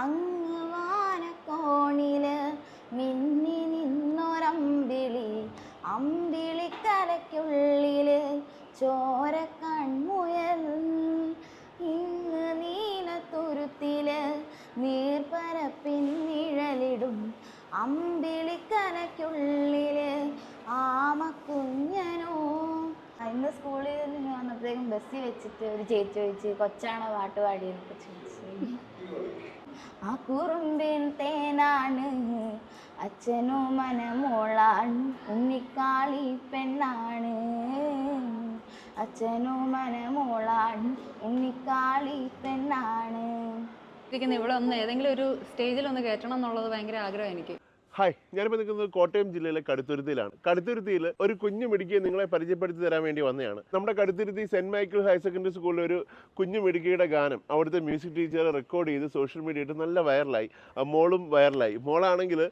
അങ്ങ് വാനക്കോണിൽ മിന്നി നിന്നൊരമ്പിളി. അമ്പിളിക്കരയ്ക്കുള്ളിൽ ചോര കൺമുയൽ. ഇങ്ങ് നീലത്തുരുത്തിൽ നീർപ്പരപ്പിൻ നിഴലിടും. അമ്പിളിക്കരയ്ക്കുള്ളിൽ ആമക്കുഞ്ഞനോ. ഇന്ന് സ്കൂളിൽ നിന്ന് വന്നപ്പോഴത്തേക്കും ബസ്സിൽ വെച്ചിട്ട് ഒരു ചേച്ചി ചോദിച്ച് കൊച്ചാണോ പാട്ട് പാടിയെന്നൊക്കെ ചോദിച്ചു. ആ കുറുമ്പിൻ തേനാണ് അച്ഛനോ മനമോളാണ് ഉണ്ണിക്കാളി പെണ്ണാണ്. അച്ഛനോ മനമോളാണ് ഉണ്ണിക്കാളി പെണ്ണാണ്. ഇവിടെ ഒന്ന് ഏതെങ്കിലും ഒരു സ്റ്റേജിൽ ഒന്ന് കയറ്റണം എന്നുള്ളത് ഭയങ്കര ആഗ്രഹം എനിക്ക്. ഹായ് ഞാനിപ്പോൾ നിൽക്കുന്നത് കോട്ടയം ജില്ലയിലെ കടുത്തുരുത്തിയിലാണ്. കടുത്തുരുത്തിയിൽ ഒരു കുഞ്ഞു മിടുക്കിയെ നിങ്ങളെ പരിചയപ്പെടുത്തി തരാൻ വേണ്ടി വന്നതാണ് നമ്മുടെ Kaduthuruthy saint Michael higher secondary സ്കൂളിലെ ഒരു കുഞ്ഞു മിടുക്കിയുടെ ഗാനം അവിടുത്തെ മ്യൂസിക് ടീച്ചർ റെക്കോർഡ് ചെയ്ത് സോഷ്യൽ മീഡിയ ഇട്ട് നല്ല വൈറലായി. മോളും വൈറലായി. മോളാണെങ്കിൽ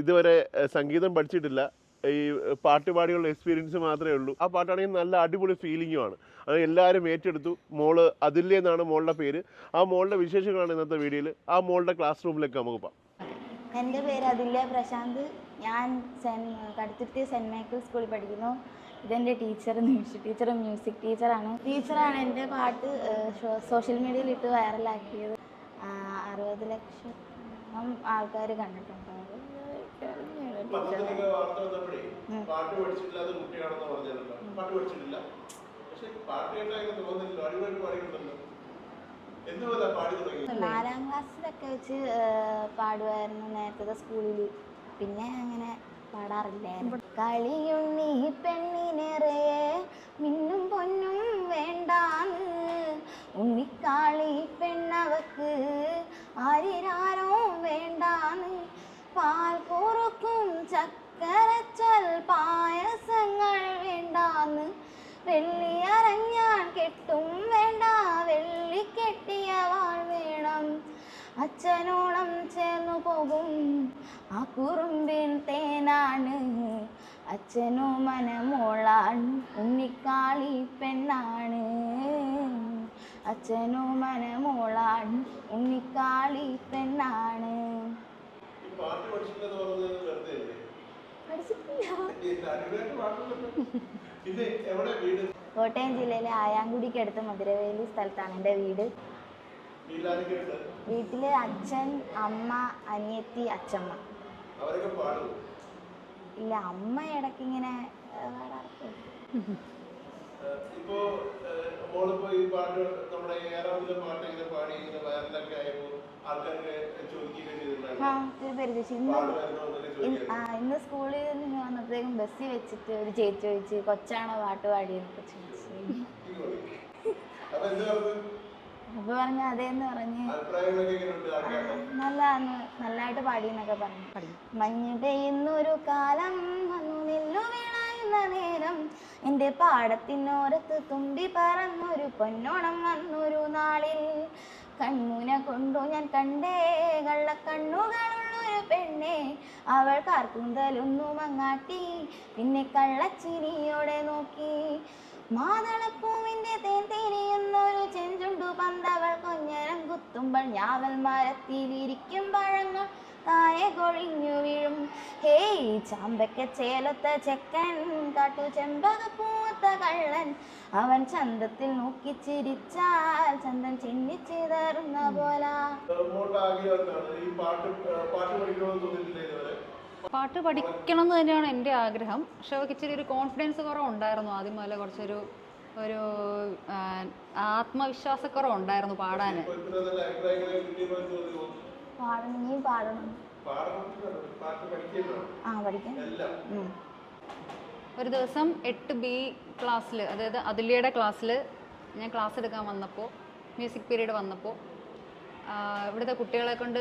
ഇതുവരെ സംഗീതം പഠിച്ചിട്ടില്ല. ഈ പാട്ട് പാടിയുള്ള എക്സ്പീരിയൻസ് മാത്രമേ ഉള്ളൂ. ആ പാട്ടാണെങ്കിൽ നല്ല അടിപൊളി ഫീലിംഗുമാണ് അത് എല്ലാവരും ഏറ്റെടുത്തു. മോൾ അതില്ലേ എന്നാണ് മോളുടെ പേര്. ആ മോളുടെ വിശേഷങ്ങളാണ് ഇന്നത്തെ വീഡിയോയിൽ ആ മോളുടെ ക്ലാസ് റൂമിലേക്ക് നമുക്ക് പോകാം. എന്റെ പേര് അതില്യ പ്രശാന്ത്. ഞാൻ സെൻ കടുത്തുരുത്തി സെന്റ് മൈക്കിൾ സ്കൂളിൽ പഠിക്കുന്നു. ഇതെന്റെ ടീച്ചർ മ്യൂസിക് ടീച്ചർ മ്യൂസിക് ടീച്ചറാണ്. ടീച്ചറാണ് എന്റെ പാട്ട് സോഷ്യൽ മീഡിയയിൽ ഇട്ട് വൈറലാക്കിയത് അറുപത് ലക്ഷം ആൾക്കാർ കണ്ടിട്ടുണ്ട്. പാട്ട് പഠിച്ചിട്ടില്ല. പക്ഷെ പാട്ട് കേട്ടാൽ തോന്നുന്നില്ല. അടിപൊളി പാടിയിട്ടുണ്ടല്ലോ എന്തുപോലെ പാടി തുടങ്ങി നാലാം ക്ലാസ്സിലൊക്കെ വെച്ച് പാടുമായിരുന്നു നേരത്തെ സ്കൂളിൽ പിന്നെ അങ്ങനെ പാടാറില്ലായിരുന്നു. കളിയുണ്ണി പെണ്ണിനെറിയെ മിന്നും പൊന്നും വേണ്ടാന്ന്. ഉണ്ണിക്കാളി പെണ്ണവക്ക് ആരിരാരോ വേണ്ടാന്ന്. പാൽ പൊറുക്കും ചക്കരച്ചൽ പായസങ്ങൾ വേണ്ടാന്ന്. വെള്ളി അരഞ്ഞാൻ കെട്ടും അച്ഛനോളം ചേർന്നു പോകും. ആ കുറുമ്പിൻ തേനാണ്. അച്ഛനോ മനമോളാണ് ഉണ്ണിക്കാളി പെണ്ണാണ്. അച്ഛനോ മനമോളാണ് ഉണ്ണിക്കാളി പെണ്ണാണ്. കോട്ടയം ജില്ലയിലെ ആയാങ്കുടിക്കടുത്ത് മധുരവേലി സ്ഥലത്താണ് എന്റെ വീട്. വീട്ടിൽ അച്ഛൻ അമ്മ അനിയത്തി അച്ഛമ്മ. ഇല്ല അമ്മ ഇടയ്ക്ക് ഇങ്ങനെ. ഇപ്പോ മോളിപ്പോ ഈ പാട്ട് നമ്മുടെ ഏറാമിലെ പാട്ട് ഇങ്ങനെ പാടി ഇങ്ങനെ വയറിലൊക്കെ ആയപ്പോ ആൾക്കാർക്ക് ചോദിക്കുകയൊക്കെ ആ ചെയ്തിട്ടുണ്ടായിരുന്നു ഒത്തിരി പേര് ഇന്ന് സ്കൂളിൽ നിന്ന് വന്നപ്പോഴേക്കും ബസ്സിൽ വെച്ചിട്ട് ഒരു ചേച്ചി ചോദിച്ച് കൊച്ചാണോ പാട്ട് പാടിയെന്നൊക്കെ ചോദിച്ചു അപ്പോൾ പറഞ്ഞു അതേന്ന് പറഞ്ഞ് അഭിപ്രായങ്ങളൊക്കെ നല്ലതായിട്ട് പാടി എന്നൊക്കെ പറഞ്ഞു. മഞ്ഞ് പെയ്യുന്നൊരു കാലം വന്നു. നെല്ലു വീണായുന്ന നേരം എന്റെ പാടത്തിനോരത്ത് തുമ്പി പറന്നൊരു പൊന്നോണം വന്നൊരു നാളിൽ കണ്ണൂനെ കൊണ്ടു ഞാൻ കണ്ടേ. കള്ളക്കണ്ണുകളുള്ളൊരു പെണ്ണെ അവൾ കാർക്കുന്തലൊന്നു മങ്ങാട്ടി. പിന്നെ കള്ളച്ചിരിയോടെ നോക്കി. മാതളപ്പൂവിന്റെ തേൻ തിരിയുന്നൊരു ചെഞ്ചുണ്ടു പന്തവൾ കൊഞ്ഞരം കുത്തുമ്പോൾ ഞാവൽ മരത്തിലിരിക്കും പഴങ്ങൾ താഴെ കൊഴിഞ്ഞു വീഴും. ഹേയ് ചാമ്പക്ക ചേലത്ത ചെക്കൻ കാട്ടു ചെമ്പകപ്പൂത്ത കള്ളൻ. അവൻ ചന്തത്തിൽ നോക്കി ചിരിച്ചാൽ ചന്തം ചിന്നിച്ചിതറുന്ന പോലാ. മോളുടെ ഈ പാട്ട് പാട്ട് പഠിക്കണമെന്ന് തോന്നിയിട്ടില്ല ഇതുവരെ. പാട്ട് പഠിക്കണം എന്ന് തന്നെയാണ് എന്റെ ആഗ്രഹം. പക്ഷെ അവൾക്ക് ഇച്ചിരി ഒരു കോൺഫിഡൻസ് കുറവുണ്ടായിരുന്നു. ആദ്യം മുതലേ കുറച്ചൊരു ഒരു ആത്മവിശ്വാസക്കുറവുണ്ടായിരുന്നു പാടാൻ. തോന്നി? പാടണം ആ പഠിക്കാം. ഒരു ദിവസം എട്ട് ബി ക്ലാസ്സിൽ അതായത് അതുലിയുടെ ക്ലാസ്സിൽ ഞാൻ ക്ലാസ് എടുക്കാൻ വന്നപ്പോൾ മ്യൂസിക് പീരീഡ് വന്നപ്പോൾ ഇവിടുത്തെ കുട്ടികളെ കൊണ്ട്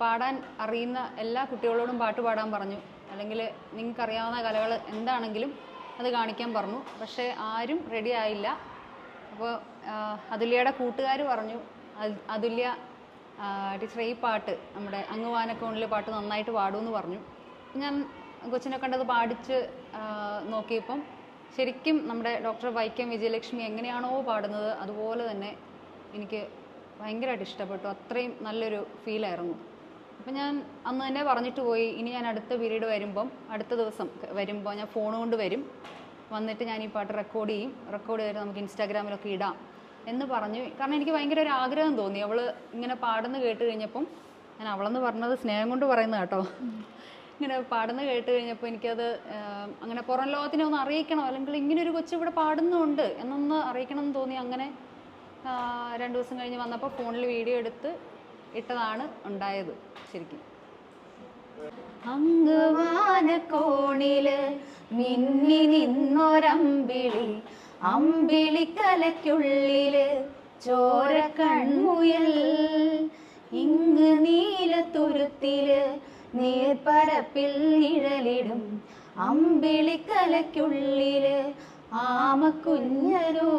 പാടാൻ അറിയുന്ന എല്ലാ കുട്ടികളോടും പാട്ട് പാടാൻ പറഞ്ഞു. അല്ലെങ്കിൽ നിങ്ങൾക്ക് അറിയാവുന്ന കലകൾ എന്താണെങ്കിലും അത് കാണിക്കാൻ പറഞ്ഞു. പക്ഷേ ആരും റെഡി ആയില്ല. അപ്പോൾ അതുല്യയുടെ കൂട്ടുകാർ പറഞ്ഞു "അത്- അതുല്യ ടീച്ചർ ഈ പാട്ട് നമ്മുടെ അങ്ങുവാനക്കോണിലെ പാട്ട് നന്നായിട്ട് പാടുമെന്ന് പറഞ്ഞു. ഞാൻ കൊച്ചിനെ കണ്ടത് പാടിച്ച് നോക്കിയപ്പം ശരിക്കും നമ്മുടെ ഡോക്ടർ വൈക്കം വിജയലക്ഷ്മി എങ്ങനെയാണോ പാടുന്നത് അതുപോലെ തന്നെ എനിക്ക് ഭയങ്കരമായിട്ട് ഇഷ്ടപ്പെട്ടു. അത്രയും നല്ലൊരു ഫീലായിരുന്നു അപ്പം ഞാൻ അന്ന് തന്നെ പറഞ്ഞിട്ട് പോയി ഇനി ഞാൻ അടുത്ത പീരീഡ് വരുമ്പം അടുത്ത ദിവസം വരുമ്പോൾ ഞാൻ ഫോൺ കൊണ്ട് വരും. വന്നിട്ട് ഞാൻ ഈ പാട്ട് റെക്കോർഡ് ചെയ്യും. റെക്കോർഡ് ചെയ്തിട്ട് നമുക്ക് ഇൻസ്റ്റാഗ്രാമിലൊക്കെ ഇടാം. എന്ന് പറഞ്ഞു. കാരണം എനിക്ക് ഭയങ്കര ഒരു ആഗ്രഹം തോന്നി. അവൾ ഇങ്ങനെ പാടുന്ന കേട്ട് കഴിഞ്ഞപ്പം ഞാൻ അവളെന്ന് പറഞ്ഞത് സ്നേഹം കൊണ്ട് പറയുന്നത് കേട്ടോ. ഇങ്ങനെ പാടുന്ന കേട്ട് കഴിഞ്ഞപ്പോൾ എനിക്കത് അങ്ങനെ പുറം ലോകത്തിനെ ഒന്ന് അറിയിക്കണം. അല്ലെങ്കിൽ ഇങ്ങനെ ഒരു കൊച്ചു ഇവിടെ പാടുന്നുണ്ട് എന്നൊന്ന് അറിയിക്കണം എന്ന് തോന്നി. അങ്ങനെ രണ്ട് ദിവസം കഴിഞ്ഞ് വന്നപ്പോൾ ഫോണിൽ വീഡിയോ എടുത്ത് ഇട്ടതാണ് ഉണ്ടായത് ശരിക്കും. അങ്കുവാനക്കോണിൽ മിന്നി നിന്നൊരമ്പിളി അമ്പിളിക്കലയ്ക്കുള്ളിൽ ചോര കൺമുയൽ ഇങ്ങ് നീലത്തുരുത്തിൽ നീർപ്പരപ്പിൽ നിഴലിടും അമ്പിളിക്കലയ്ക്കുള്ളിൽ ആമക്കുഞ്ഞനോ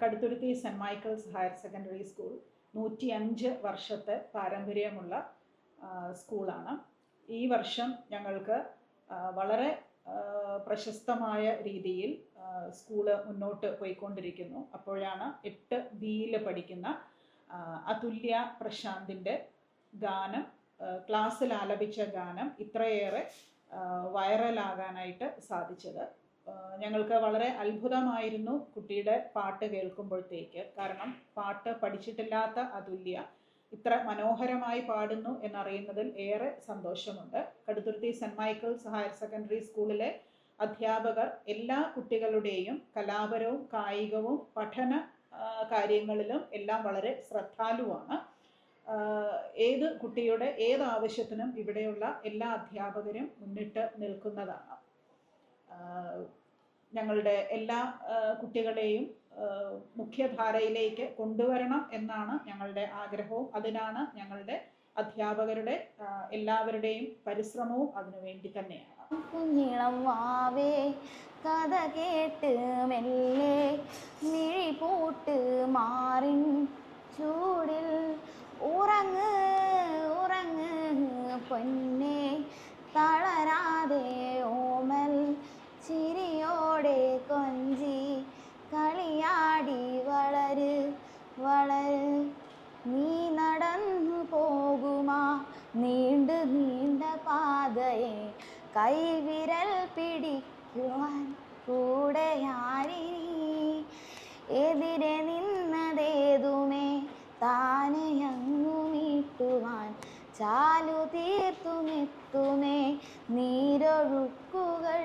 Kaduthuruthy saint Michael's higher secondary school നൂറ്റി അഞ്ച് വർഷത്തെ പാരമ്പര്യമുള്ള സ്കൂളാണ്. ഈ വർഷം ഞങ്ങൾക്ക് വളരെ പ്രശസ്തമായ രീതിയിൽ സ്കൂൾ മുന്നോട്ട് പോയിക്കൊണ്ടിരിക്കുന്നു. അപ്പോഴാണ് എട്ട് ബിയിൽ പഠിക്കുന്ന അതുല്യ പ്രശാന്തിന്റെ ഗാനം ക്ലാസ്സിൽ ആലപിച്ച ഗാനം ഇത്രയേറെ വൈറലാകാനായിട്ട് സാധിച്ചത്. ഞങ്ങൾക്ക് വളരെ അത്ഭുതമായിരുന്നു കുട്ടിയുടെ പാട്ട് കേൾക്കുമ്പോഴത്തേക്ക്. കാരണം പാട്ട് പഠിച്ചിട്ടില്ലാത്ത അതുല്യ ഇത്ര മനോഹരമായി പാടുന്നു എന്നറിയുന്നതിൽ ഏറെ സന്തോഷമുണ്ട്. Kaduthuruthy saint Michael's higher secondary സ്കൂളിലെ അധ്യാപകർ എല്ലാ കുട്ടികളുടെയും കലാപരവും കായികവും പഠന കാര്യങ്ങളിലും എല്ലാം വളരെ ശ്രദ്ധാലുവാണ്. ഏത് കുട്ടിയുടെ ഏത് ആവശ്യത്തിനും ഇവിടെയുള്ള എല്ലാ അധ്യാപകരും മുന്നിട്ട് നിൽക്കുന്നതാണ്. ഞങ്ങളുടെ എല്ലാ കുട്ടികളെയും മുഖ്യധാരയിലേക്ക് കൊണ്ടുവരണം എന്നാണ് ഞങ്ങളുടെ ആഗ്രഹവും. അതിനാണ് ഞങ്ങളുടെ അധ്യാപകരുടെ എല്ലാവരുടെയും പരിശ്രമവും അതിനു വേണ്ടി തന്നെയാണ്. കുഞ്ഞിളം വാവേ കഥ കേട്ട് മെല്ലെ മിഴി പൂട്ട് മാറിൻ ചൂടിൽ ഉറങ്ങ് ഉറങ്ങ് പൊന്നെ തളരാതെ ഓമൽ ചിരിയോടെ കൊഞ്ചി കളിയാടി വളര് വളര്. നീ നടന്നു പോകുമാ നീണ്ടു നീണ്ട പാതയെ കൈവിരൽ പിടിക്കുവാൻ കൂടെയാരി എതിരെ നിന്നതേതുമേ താനെ അങ്ങു നീട്ടുവാൻ ചാലു തീർത്തുമെത്തുമേ നീരൊഴുക്കുകൾ.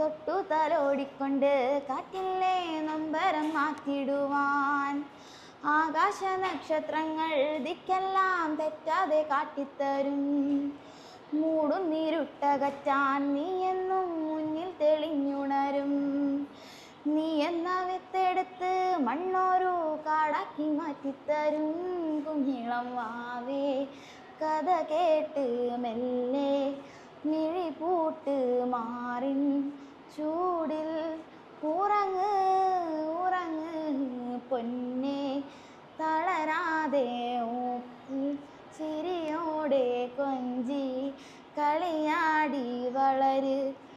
തൊട്ടു തലോടിക്കൊണ്ട് കാറ്റില്ലേ നൊമ്പരം മാറ്റിടുവാൻ. ആകാശ നക്ഷത്രങ്ങൾ ദിക്കെല്ലാം തെറ്റാതെ കാട്ടിത്തരും. മൂടും നീരുട്ടകറ്റാൻ നീ എന്നും മുന്നിൽ തെളിഞ്ഞുണരും. നീ എന്ന വിത്തെടുത്ത് മണ്ണോരു കാടാക്കി മാറ്റിത്തരും? കുഞ്ഞിളം വാവേ കഥ കേട്ട് മെല്ലെ മിഴി പൂട്ട് മാറിൻ. ചൂടിൽ ഉറങ്ങ് ഉറങ്ങ് പൊന്നെ തളരാതെ ചിരിയോടെ കൊഞ്ചി കളിയാടി വളര്.